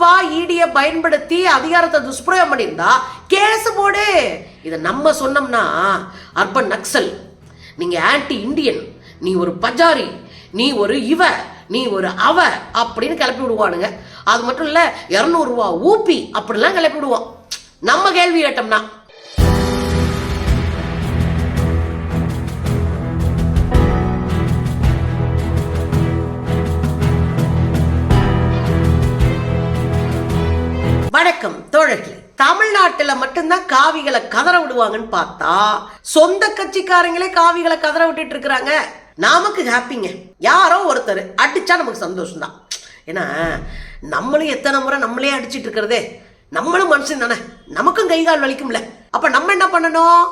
தப்பா இடியை பயன்படுத்தி அதிகாரத்தை துஷ்பிரயோகம் பண்ணியிருந்தா கேஸ் போடு. இதை நம்ம சொன்னோம்னா அர்பன் நக்சல் நீங்க ஆன்டி இந்தியன் நீ ஒரு பஜாரி நீ ஒரு இவ நீ ஒரு அவ அப்படின்னு கிளப்பி விடுவானுங்க. அது மட்டும் இல்லை இரநூறுவா ஊப்பி அப்படிலாம் கிளப்பி விடுவோம் நம்ம கேள்வி கேட்டோம்னா தமிழ்நாட்டுல மட்டும்தான் காவிகளை கதற விடுவாங்கன்னு பார்த்தா சொந்த கட்சிக்காரங்களே காவிகளை கதற விட்டுட்டு இருக்கிறாங்க. நமக்கு ஹாப்பிங்க. யாரோ ஒருத்தர் அடிச்சா நமக்கு சந்தோஷம் தான் ஏன்னா நம்மளும் எத்தனை முறை நம்மளே அடிச்சிட்டு இருக்கிறதே. நம்மளும் மனுஷன் தானே. நமக்கும் கை கால் வலிக்கும்ல. அப்ப நம்ம என்ன பண்ணணும்?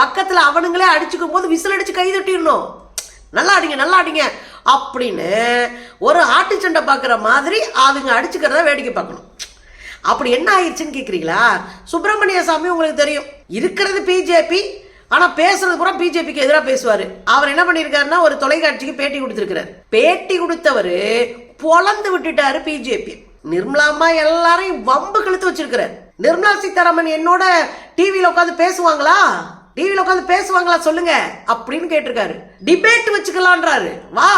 பக்கத்துல அவனுங்களே அடிச்சுக்கும் போது விசில் அடிச்சு கை தட்டிடணும். நல்லா அடிங்க நல்லா அடிங்க அப்படின்னு ஒரு ஆட்டு சண்டை பார்க்குற மாதிரி அதுங்க அடிச்சுக்கிறத வேடிக்கை பார்க்கணும். அப்படி என்ன ஆயிடுச்சுன்னு கேட்குறீங்களா சுப்பிரமணிய சாமி உங்களுக்கு தெரியும். இருக்கிறது பிஜேபி ஆனால் பேசுறது பூரா பிஜேபிக்கு எதிராக பேசுவார். அவர் என்ன பண்ணியிருக்காருன்னா ஒரு தொலைக்காட்சிக்கு பேட்டி கொடுத்துருக்கிறார். பேட்டி கொடுத்தவர் பொழந்து விட்டுட்டாரு பிஜேபி நிர்மலாமா எல்லாரையும் வம்பு கழுத்து வச்சிருக்கிறார். நிர்மலா சீதாராமன் என்னோட டிவியில் உட்காந்து பேசுவாங்களா? டிவியில் உட்காந்து பேசுவாங்களா சொல்லுங்க அப்படின்னு கேட்டிருக்காரு. டிபேட் வச்சுக்கலான்றாரு. வா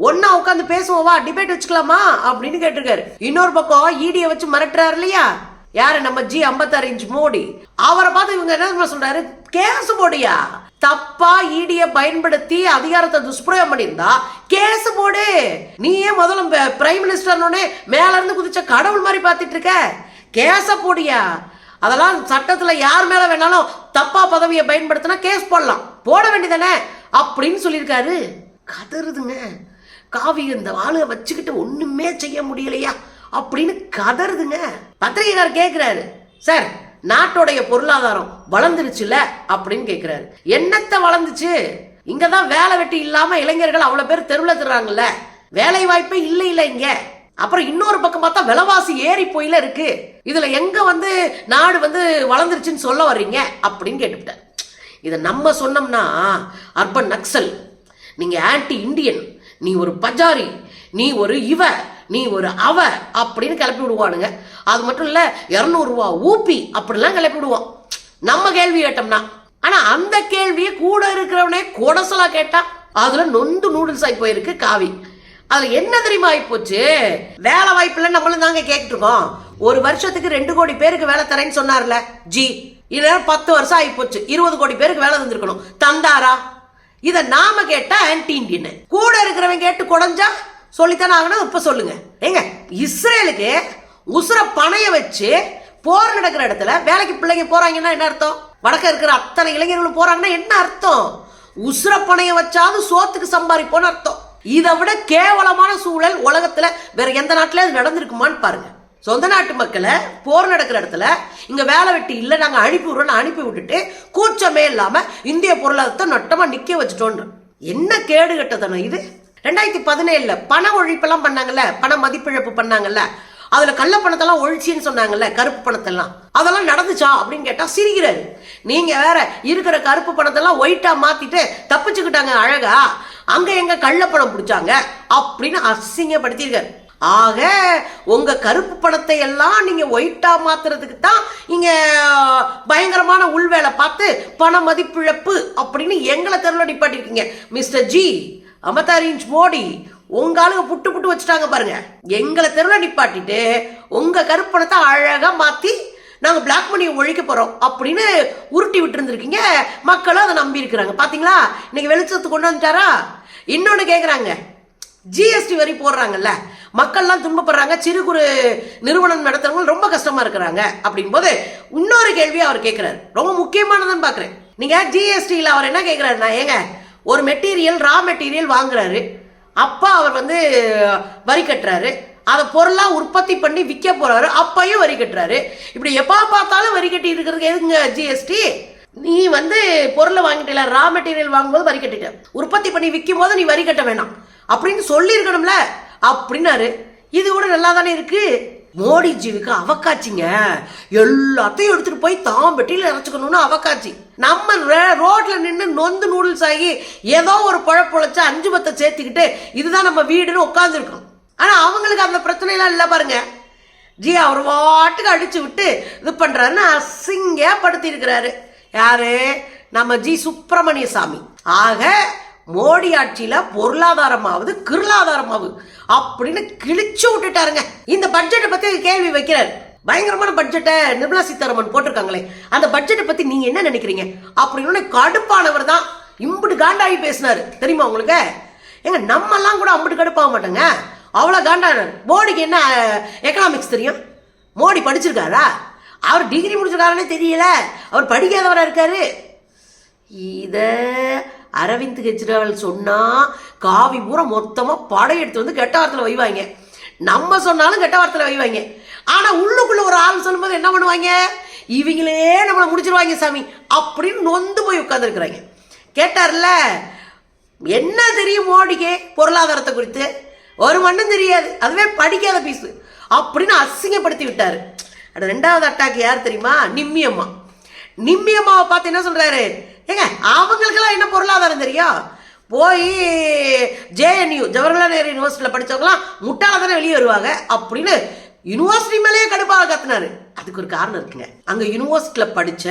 ஒன்னா உட்காந்து பேசுவோம் வா டிபேட் வச்சுக்கலாமா? அப்படின்னு கேட்டிருக்காரு. இன்னொரு பக்கம் ஈடியை வச்சு மிரட்டுறாரு இல்லையா? யாரு? நம்ம ஜி ஐம்பத்தாறு இன்ச் மோடி. அவரை பார்த்து இவங்க என்ன சொல்றாரு? கேஸ் போடியா தப்பா ஈடிய பயன்படுத்தி அதிகாரத்தை துஷ்பிரயோகம் பண்ணியிருந்தா கேஸ் போடு நீ ஏன் முதல்ல பிரைம் மினிஸ்டர்னோடனே மேல இருந்து குதிச்ச கடவுள் மாதிரி பார்த்துட்டு இருக்க? கேச போடியா? அதெல்லாம் சட்டத்துல யார் மேல வேணாலும் தப்பா பதவியை பயன்படுத்தினா கேஸ் போடலாம். போட வேண்டியதானே? அப்படின்னு சொல்லியிருக்காரு. கதறுதுங்க. காவி இந்த ஆளுக வச்சுக்கிட்டு ஒண்ணுமே செய்ய முடியலையா அப்படின்னு கதறுதுங்க. பத்திரிகைக்காரர் கேட்குறாரு சார் நாட்டோடைய பொருளாதாரம் வளர்ந்துருச்சுல அப்படின்னு கேக்குறாரு. என்னத்தை வளர்ந்துச்சு? இங்கதான் வேலை வெட்டி இல்லாம இளைஞர்கள் அவ்வளவு பேர் தெருவில் திர்றாங்கல்ல. வேலை வாய்ப்பே இல்லை இல்லை இங்க. அப்புறம் இன்னொரு பக்கம் பார்த்தா விலைவாசி ஏறி போயில இருக்கு. இதுல எங்க வந்து நாடு வந்து வளர்ந்துருச்சுன்னு சொல்ல வர்றீங்க? அப்படின்னு கேட்டுவிட்டார். இதை நம்ம சொன்னோம்னா அர்பன் நக்சல் நீங்க ஆன்டி இந்தியன் நீ ஒரு பஜாரி நீ ஒரு இவ நீ ஒரு அவ அப்படின்னு கிளப்பி விடுவானுங்க. அது மட்டும் இல்ல இரநூறுவா ஊப்பி அப்படிலாம் கிளப்பி விடுவோம் நம்ம கேள்வி கேட்டோம்னா. ஆனா அந்த கேள்வியை கூட இருக்கிறவனே கொடசலா கேட்டா அதுல நொந்து நூடுல்ஸ் ஆகி போயிருக்கு காவி. அதுல என்ன தெரியுமா ஆகிப்போச்சு வேலை வாய்ப்புல நம்மளும் தாங்க கேட்டுட்டு இருக்கோம். ஒரு வருஷத்துக்கு ரெண்டு கோடி பேருக்கு வேலை தரேன்னு சொன்னார்ல ஜி. இதெல்லாம் பத்து வருஷம் ஆயிப்போச்சு இருபது கோடி பேருக்கு வேலை தந்திருக்கணும். தந்தாரா? இத நாம கேட்டா ஆன்டி இந்தியன் கூட இருக்கிறவன் கேட்டு குடஞ்சா சொல்லித்தானே ஆகணும் இப்ப சொல்லுங்க. ஏங்க இஸ்ரேலுக்கு உசுர பணைய வச்சு போர் நடக்கிற இடத்துல வேலைக்கு பிள்ளைங்க போறாங்கன்னா என்ன அர்த்தம்? வடக்க இருக்கிற அத்தனை இளைஞர்களும் போறாங்கன்னா என்ன அர்த்தம்? உசுர பணைய வச்சாவது சோத்துக்கு சம்பாதிப்போன்னு அர்த்தம். இதை விட கேவலமான சூழல் உலகத்துல வேற எந்த நாட்டில அது நடந்திருக்குமான்னு பாருங்க. சொந்த நாட்டு மக்களை போர் நடக்கிற இடத்துல இங்க வேலை வெட்டி இல்லை நாங்க அனுப்பி விடுறோம்னு அனுப்பி விட்டுட்டு கூச்சமே இல்லாம இந்திய பொருளாதாரத்தை நட்டமா நிக்க வச்சுட்டோன்ற. என்ன கேடு கட்டதனம் இது? ரெண்டாயிரத்தி பதினேழுல பண ஒழிப்பெல்லாம் பண்ணாங்கல்ல பண மதிப்பிழப்பு பண்ணாங்கல்ல. அதுல கள்ள பணத்தெல்லாம் ஒழிச்சின்னு சொன்னாங்கல்ல கருப்பு பணத்தெல்லாம். அதெல்லாம் நடந்துச்சா அப்படின்னு கேட்டா சிரிக்கிறாரு. நீங்க வேற இருக்கிற கருப்பு பணத்தெல்லாம் ஒயிட்டா மாத்திட்டு தப்பிச்சுக்கிட்டாங்க அழகா. அங்க எங்க கள்ள பணம் பிடிச்சாங்க அப்படின்னு அசிங்கப்படுத்தியிருக்காரு. ஆக உங்க கருப்பு பணத்தை எல்லாம் நீங்க ஒயிட்டா மாத்துறதுக்கு தான் இங்க பயங்கரமான உள்வேலை பார்த்து பண மதிப்பிழப்பு அப்படின்னு எங்களை தெருவில் நிப்பாட்டிருக்கீங்க. மிஸ்டர் ஜி ஐம்பத்தாறு இன்ச் மோடி உங்க ஆளுங்க புட்டு புட்டு வச்சுட்டாங்க பாருங்க. எங்களை தெருவில் நிப்பாட்டிட்டு உங்க கருப்பணத்தை அழகா மாத்தி நாங்க பிளாக் மணியை ஒழிக்க போறோம் அப்படின்னு உருட்டி விட்டு இருந்திருக்கீங்க மக்களும் அதை நம்பி இருக்கிறாங்க. பாத்தீங்களா? இன்னைக்கு வெளிச்சத்துக்கு கொண்டு வந்துட்டாரா? இன்னொன்னு கேக்குறாங்க. ஜிஎஸ்டி வரி போடுறாங்கல்ல. மக்கள்லாம் துன்பப்படுறாங்க சிறு குறு நிறுவனம் நடத்துறவங்க ரொம்ப கஷ்டமா இருக்கிறாங்க அப்படின் போது இன்னொரு கேள்வி அவர் கேட்கிறாரு ரொம்ப முக்கியமானதுன்னு பாக்குறேன். நீங்க ஜிஎஸ்டியில் அவர் என்ன கேட்கிறாருன்னா ஏங்க ஒரு மெட்டீரியல் ரா மெட்டீரியல் வாங்குறாரு. அப்பா அவர் வந்து வரி கட்டுறாரு. அதை பொருளாக உற்பத்தி பண்ணி விற்க போறாரு. அப்பையும் வரி கட்டுறாரு. இப்படி எப்பா பார்த்தாலும் வரி கட்டி இருக்கிறதுக்கு எதுங்க ஜிஎஸ்டி நீ வந்து பொருளை வாங்கிட்டல ரா மெட்டீரியல் வாங்கும்போது வரி கட்டிட்ட. உற்பத்தி பண்ணி விற்கும் போது நீ வரி கட்ட வேணாம். அப்படின்னு சொல்லியிருக்கணும்ல. அப்படின்னாரு. இது கூட நல்லா தானே இருக்கு? மோடிஜிவுக்கு அவக்காச்சிங்க எல்லாத்தையும் எடுத்துட்டு போய் தான் பெட்டியில் இறச்சுக்கணும்னு அவக்காச்சி நம்ம ரே- ரோட்ல நின்று நொந்து நூடுல்ஸ் ஆகி ஏதோ ஒரு பழப்பொழைச்சு அஞ்சு பத்தை சேர்த்துக்கிட்டு இதுதான் நம்ம வீடுன்னு உட்காந்துருக்கோம் ஆனா அவங்களுக்கு அந்த பிரச்சனையெல்லாம் இல்லை பாருங்க. ஜி அவர் வாட்டுக்கு அடிச்சு விட்டு இது பண்றாருன்னு அசிங்கப்படுத்தி இருக்கிறாரு யாரு? நம்ம ஜி சுப்பிரமணிய சாமி ஆக மோடி ஆட்சியில பொருளாதாரமாவது கிருளாதாரமாவது அப்படின்னு கிழிச்சு விட்டுட்டாருங்க. இந்த பட்ஜெட்டை பத்தி கேள்வி வைக்கிறார். பயங்கரமான பட்ஜெட்டை நிர்மலா சீதாராமன் போட்டிருக்காங்களே. அந்த பட்ஜெட்டை பத்தி நீங்க என்ன நினைக்கிறீங்க? அப்படின்னு கடுப்பானவர் தான் இம்புட்டு காண்டாகி பேசினாரு. தெரியுமா உங்களுக்கு? ஏங்க நம்மெல்லாம் கூட அம்புட்டு கடுப்பாக மாட்டோங்க. அவ்வளோ காண்டானார் மோடிக்கு என்ன எக்கனாமிக்ஸ் தெரியும்? மோடி படிச்சிருக்காரா? அவர் டிகிரி முடிச்சிருக்காருன்னே தெரியல. அவர் படிக்காதவராக இருக்காரு. இதை அரவிந்த் கெஜ்ரிவால் சொன்னால் காவி பூரா மொத்தமாக படையெடுத்து வந்து கெட்ட வாரத்தில் வைவாங்க. நம்ம சொன்னாலும் கெட்ட வாரத்தில் வைவாங்க. ஆனால் உள்ளுக்குள்ளே ஒரு ஆள் சொல்லும்போது என்ன பண்ணுவாங்க? இவங்களே நம்மளை முடிச்சிருவாங்க சாமி. அப்படின்னு நொந்து போய் உட்காந்துருக்குறாங்க கேட்டார்ல என்ன தெரியும் மோடிக்கு பொருளாதாரத்தை குறித்து? ஒரு மண்ணும் தெரியாது. அதுவே படிக்காத பீஸு அப்படின்னு அசிங்கப்படுத்தி விட்டார். அது ரெண்டாவது அட்டாக் யார் தெரியுமா? நிம்மியம்மா. நிம்மியம்மாவை நிம்மி அம்மாவை பார்த்து என்ன சொல்கிறாரு ஏங்க அவங்களுக்கெல்லாம் என்ன பொருளாதாரம் தெரியும் போய் ஜேஎன்யூ ஜவஹர்லால் நேரு யூனிவர்சிட்டியில் படித்தவங்களாம் முட்டாள தானே வெளியே வருவாங்க அப்படின்னு யூனிவர்சிட்டி மேலேயே கடுப்பாக கத்துனாரு. அதுக்கு ஒரு காரணம் இருக்குங்க. அங்கே யூனிவர்சிட்டியில் படித்த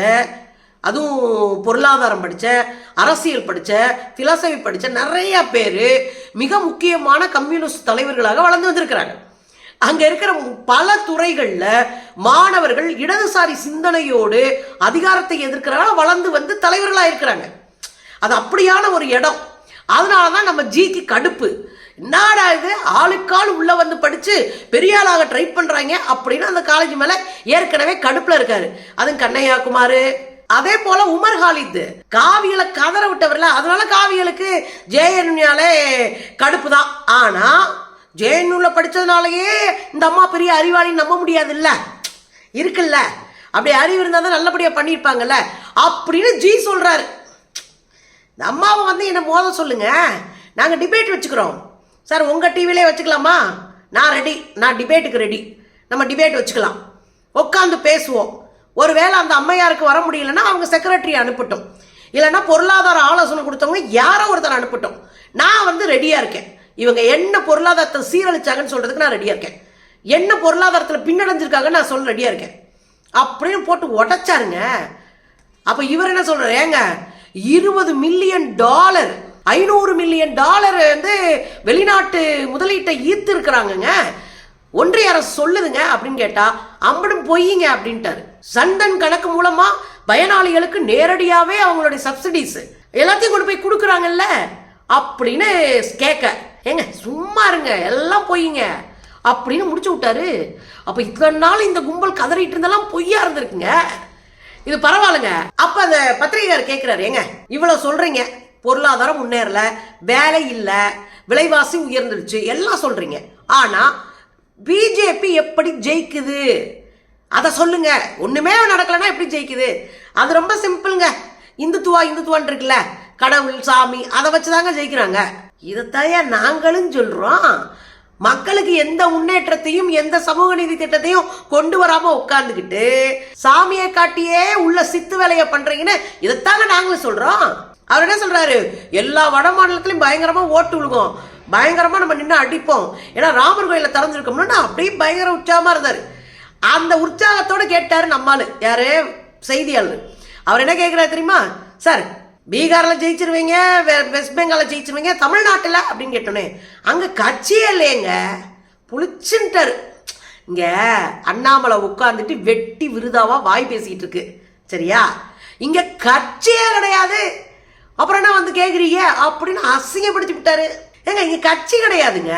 அதுவும் பொருளாதாரம் படித்த அரசியல் படித்த ஃபிலாசபி படித்த நிறைய பேர் மிக முக்கியமான கம்யூனிஸ்ட் தலைவர்களாக வளர்ந்து வந்திருக்கிறாங்க. அங்க இருக்கிற பல துறைகள்ல மாணவர்கள் இடதுசாரி சிந்தனையோடு அதிகாரத்தை எதிர்க்கிறனால வளர்ந்து வந்து தலைவர்களா இருக்கிறாங்க அது அப்படியான ஒரு இடம். அதனாலதான் நம்ம ஜிக்கு கடுப்பு. என்னடா இது? ஆளுக்கால் உள்ள வந்து படிச்சு பெரிய ஆளாக ட்ரை பண்றாங்க அப்படின்னு அந்த காலேஜ் மேல ஏற்கனவே கடுப்புல இருக்காரு. அதுவும் கண்ணையா குமார் அதே போல உமர் ஹாலித் காவியலை கதற விட்டவர்ல அதனால காவியலுக்கு ஜேஎன்யாலே கடுப்பு தான் ஆனா ஜேஎன்யூவில் படிச்சதுனாலயே இந்த அம்மா பெரிய அறிவாளின்னு நம்ப முடியாதுல்ல. இருக்குல்ல. அப்படி அறிவு இருந்தால் தான் நல்லபடியாக பண்ணியிருப்பாங்கல்ல. அப்படின்னு ஜி சொல்கிறாரு இந்த அம்மாவை வந்து என்னை மோத சொல்லுங்கள் நாங்கள் டிபேட் வச்சுக்கிறோம். சார் உங்கள் டிவிலே வச்சுக்கலாமா? நான் ரெடி நான் டிபேட்டுக்கு ரெடி நம்ம டிபேட் வச்சுக்கலாம். உட்காந்து பேசுவோம். ஒருவேளை அந்த அம்மையாருக்கு வர முடியலன்னா அவங்க செக்ரட்டரி அனுப்பட்டும். இல்லைன்னா பொருளாதார ஆலோசனை கொடுத்தவங்க யாரோ ஒருத்தர் அனுப்பட்டும். நான் வந்து ரெடியாக இருக்கேன். இவங்க என்ன பொருளாதாரத்தை சீரழிச்சாங்கன்னு சொல்கிறதுக்கு நான் ரெடியாக இருக்கேன். என்ன பொருளாதாரத்தில் பின்னடைஞ்சிருக்காங்கன்னு நான் சொல்ல ரெடியாக இருக்கேன். அப்படின்னு போட்டு உடைச்சாருங்க. அப்போ இவர் என்ன சொல்கிறார் ஏங்க இருபது மில்லியன் டாலர் ஐநூறு மில்லியன் டாலர் வந்து வெளிநாட்டு முதலீட்டை ஈர்த்து இருக்கிறாங்கங்க ஒன்றிய அரசு சொல்லுதுங்க அப்படின்னு கேட்டால் அம்படும் பொய்யுங்க அப்படின்ட்டாரு. சந்தன் கணக்கு மூலமாக பயனாளிகளுக்கு நேரடியாகவே அவங்களுடைய சப்சிடிஸ் எல்லாத்தையும் கொண்டு போய் கொடுக்குறாங்கல்ல? அப்படின்னு கேட்க. ஏங்க சும்மா இருங்க எல்லாம் பொய்யுங்க அப்படின்னு முடிச்சு விட்டாரு. அப்போ இத்தனை நாள் இந்த கும்பல் கதறிட்டு இருந்தெல்லாம் பொய்யா இருந்திருக்குங்க. இது பரவாயில்லைங்க. அப்ப அந்த பத்திரிகையார் கேட்கிறாரு ஏங்க இவ்வளவு சொல்றீங்க. பொருளாதாரம் முன்னேறல வேலை இல்லை விலைவாசி உயர்ந்துடுச்சு எல்லாம் சொல்றீங்க. ஆனா பிஜேபி எப்படி ஜெயிக்குது? அதை சொல்லுங்க. ஒண்ணுமே நடக்கலைன்னா எப்படி ஜெயிக்குது? அது ரொம்ப சிம்பிளுங்க. இந்துத்துவா இந்துத்துவான் இருக்குல்ல கடவுள் சாமி அதை வச்சுதாங்க ஜெயிக்கிறாங்க. இதைத்தாயா நாங்களும் சொல்கிறோம் மக்களுக்கு எந்த முன்னேற்றத்தையும் எந்த சமூக நீதி திட்டத்தையும் கொண்டு வராம உட்கார்ந்துக்கிட்டு சாமியை காட்டியே உள்ள சித்து வேலையை பண்றீங்கன்னு இதைத்தாங்க நாங்களும் சொல்றோம். அவர் என்ன சொல்றாரு? எல்லா வட மாநிலத்திலையும் பயங்கரமா ஓட்டு விழுகும். பயங்கரமா நம்ம நின்று அடிப்போம். ஏன்னா ராமர் கோயில திறந்துருக்கோம்னா அப்படியே பயங்கர உற்சாகமா இருந்தாரு. அந்த உற்சாகத்தோட கேட்டாரு நம்மாலு யாரு? செய்தியாளர். அவர் என்ன கேட்கிறாரு தெரியுமா? சார் பீகாரில் ஜெயிச்சிருவீங்க வெ- வெஸ்ட் பெங்காலில் ஜெயிச்சிருவீங்க தமிழ்நாட்டில் அப்படின்னு கேட்டோன்னே அங்கே கட்சியே இல்லையேங்க. புளிச்சுன்ட்டார். இங்கே அண்ணாமலை உட்காந்துட்டு வெட்டி விருதாவாக வாய் பேசிக்கிட்டு இருக்கு. சரியா? இங்கே கட்சியே கிடையாது. அப்புறம் என்ன வந்து கேட்குறீங்க அப்படின்னு அசிங்கப்படுத்தி விட்டாரு. ஏங்க இங்கே கட்சி கிடையாதுங்க.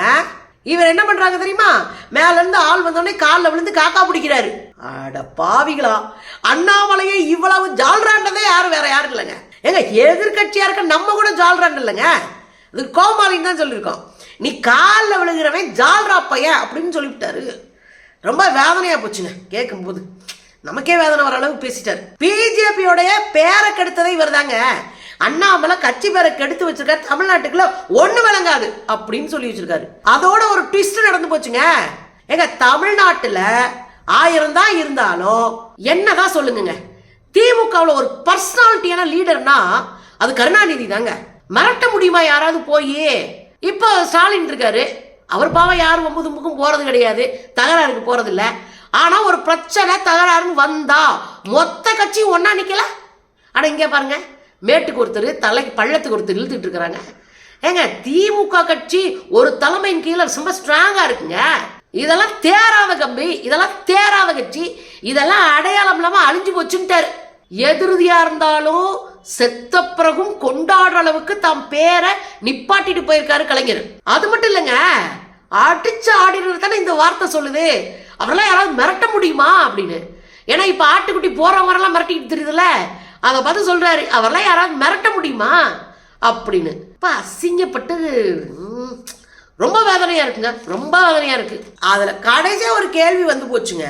இவர் என்ன பண்ணுறாங்க தெரியுமா? மேலேருந்து ஆள் வந்தோடனே காலில் விழுந்து காக்கா பிடிக்கிறாரு. அட பாவிகளா. அண்ணாமலையை இவ்வளவு ஜால்ராண்டதே யாரும் வேற யாரும் இல்லைங்க. ஏங்க எதிர்கட்சியாக இருக்க நம்ம கூட ஜால்ராண்ட் இல்லைங்க? இது கோமாளின்னு தான் சொல்லியிருக்கோம். நீ காலில் விழுகிறவன் ஜால்ரா பையன் அப்படின்னு சொல்லிவிட்டாரு. ரொம்ப வேதனையாக போச்சுங்க கேட்கும்போது நமக்கே வேதனை வர அளவுக்கு பேசிட்டாரு. பிஜேபியோடைய பேரை கெடுத்ததே இவர்தாங்க. அண்ணாமலை கட்சி பேரை கெடுத்து வச்சிருக்காரு தமிழ்நாட்டுக்குள்ள ஒண்ணு விளங்காது அப்படின்னு சொல்லி வச்சிருக்காரு. அதோட ஒரு ட்விஸ்ட் நடந்து போச்சுங்க. எங்க தமிழ்நாட்டுல ஆயிரம் தான் இருந்தாலும் என்னதான் சொல்லுங்க திமுகவில் ஒரு பர்சனாலிட்டியான லீடர்னா அது கருணாநிதி தாங்க மிரட்ட முடியுமா யாராவது போய்? இப்போ ஸ்டாலின் இருக்காரு. அவர் பாவம் யாரும் ஒம்பது முக்கும் போகிறது கிடையாது. தகராறுக்கு போகிறது இல்லை ஆனால் ஒரு பிரச்சனை தகராறுன்னு வந்தா மொத்த கட்சியும் ஒன்றா நிற்கல ஆனால் இங்கே பாருங்க. மேட்டுக்கு ஒருத்தர் தலைக்கு பள்ளத்துக்கு ஒருத்தர் இழுத்துட்டு இருக்கிறாங்க. ஏங்க திமுக கட்சி ஒரு தலைமையின் கீழே ரொம்ப ஸ்ட்ராங்காக இருக்குங்க. இதெல்லாம் தேராத கம்பி இதெல்லாம் தேராத கட்சி. இதெல்லாம் அடையாளம் இல்லாமல் அழிஞ்சு போச்சுட்டாரு எதிர்தியா இருந்தாலும் செத்த பிறகும் கொண்டாடுற அளவுக்கு தம் பேரை நிப்பாட்டிட்டு போயிருக்காரு கலைஞர். அது மட்டும் இல்லைங்க அடிச்சு ஆடினது தானே இந்த வார்த்தை சொல்லுது. அவரெல்லாம் யாராவது மிரட்ட முடியுமா அப்படின்னு. ஏன்னா இப்ப ஆட்டுக்குட்டி போறவரெல்லாம் மிரட்டிக்கிட்டு தெரியுதுல்ல. அதை பார்த்து சொல்றாரு அவரெல்லாம் யாராவது மிரட்ட முடியுமா அப்படின்னு. இப்ப அசிங்கப்பட்டு ரொம்ப வேதனையா இருக்குங்க. ரொம்ப வேதனையா இருக்கு. அதுல கடைசியா ஒரு கேள்வி வந்து போச்சுங்க.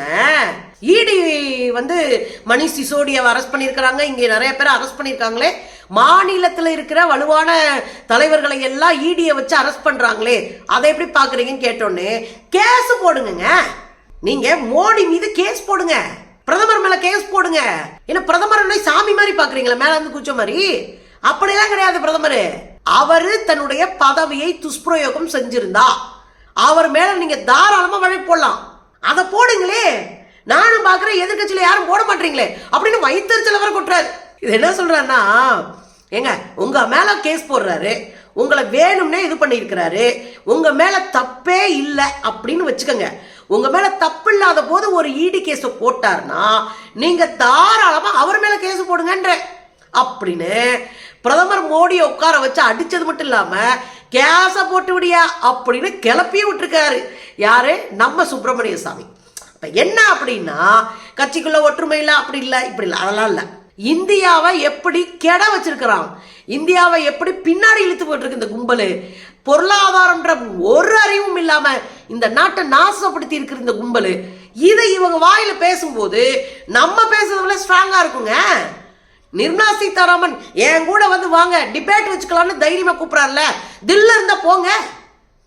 இடி வந்து மணிஷ் சிசோடியாவை அரெஸ்ட் பண்ணியிருக்கிறாங்க. இங்கே நிறைய பேர் அரெஸ்ட் பண்ணியிருக்காங்களே. மாநிலத்தில் இருக்கிற வலுவான தலைவர்களை எல்லாம் ஈடியை வச்சு அரெஸ்ட் பண்ணுறாங்களே அதை எப்படி பார்க்குறீங்கன்னு கேட்டோன்னே கேஸ் போடுங்கங்க. நீங்கள் மோடி மீது கேஸ் போடுங்க. பிரதமர் மேலே கேஸ் போடுங்க. ஏன்னா பிரதமர் சாமி மாதிரி பார்க்குறீங்களா மேலே வந்து குச்ச மாதிரி. அப்படிலாம் கிடையாது பிரதமர். அவர் தன்னுடைய பதவியை துஷ்பிரயோகம் செஞ்சிருந்தா. அவர் மேல நீங்க தாராளமா வழி போடலாம். அதை போடுங்களே. நானும் பாக்குறேன் எதிர்க்கட்சியில யாரும் போட மாட்டீங்களே. அப்படின்னு வயிற்றுச்சல வர கொட்டுறாரு. இது என்ன சொல்றாருன்னா ஏங்க உங்க மேல கேஸ் போடுறாரு. உங்களை வேணும்னே இது பண்ணியிருக்கிறாரு. உங்க மேல தப்பே இல்லை அப்படின்னு வச்சுக்கோங்க. உங்க மேல தப்பு இல்லாத போது ஒரு இடி கேஸ் போட்டாருன்னா நீங்க தாராளமா அவர் மேல கேஸ் போடுங்கன்ற அப்படின்னு பிரதமர் மோடியை உட்கார வச்சு அடித்தது மட்டும் இல்லாமல் கேஸை போட்டு விடியா அப்படின்னு கிளப்பியே விட்டுருக்காரு. யாரு? நம்ம சுப்பிரமணிய சாமி. இப்போ என்ன அப்படின்னா கட்சிக்குள்ள ஒற்றுமை இல்லை அப்படி இல்லை இப்படி இல்லை அதெல்லாம் இல்லை. இந்தியாவை எப்படி கெட வச்சிருக்கிறான்? இந்தியாவை எப்படி பின்னாடி இழுத்து போட்டிருக்கு இந்த கும்பல்? பொருளாதாரம்ன்ற ஒரு அறிவும் இல்லாமல் இந்த நாட்டை நாசப்படுத்தி இருக்கிற இந்த கும்பல். இதை இவங்க வாயில் பேசும்போது நம்ம பேசுறதுல ஸ்ட்ராங்காக இருக்குங்க. நிர்மலா சீதாராமன் என் கூட வந்து வாங்க டிபேட் வச்சுக்கலாம்னு தைரியமா கூப்பிடறாருல தில்ல இருந்தா போங்க.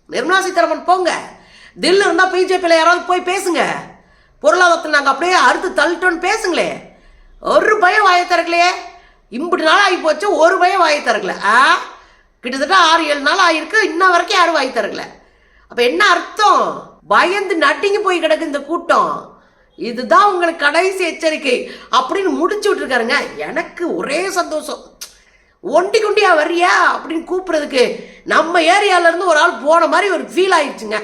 நிர்மலா சீதாராமன் போங்க. தில்ல இருந்தா பிஜேபியில் யாராவது போய் பேசுங்க. பொருளாதாரத்தில் நாங்கள் அப்படியே அறுத்து தள்ளிட்டோன்னு பேசுங்களே. ஒரு பயம் வாயை திறக்கலையே. இம்புட்டு நாள் ஆகி போச்சு ஒரு பயம் வாயை திறக்கல. ஆ? கிட்டத்தட்ட ஆறு ஏழு நாள் ஆகிருக்கு இன்ன வரைக்கும் யாரும் வாய் திறக்கல. அப்போ என்ன அர்த்தம்? பயந்து நட்டிங்க போய் கிடக்கு இந்த கூட்டம். இதுதான் உங்களுக்கு கடைசி எச்சரிக்கை அப்படின்னு முடிச்சு விட்டுருக்காருங்க. எனக்கு ஒரே சந்தோஷம். ஒண்டி குண்டியா வர்றியா அப்படின்னு கூப்பிட்றதுக்கு நம்ம ஏரியால இருந்து ஒரு ஆள் போன மாதிரி ஒரு ஃபீல் ஆயிடுச்சுங்க.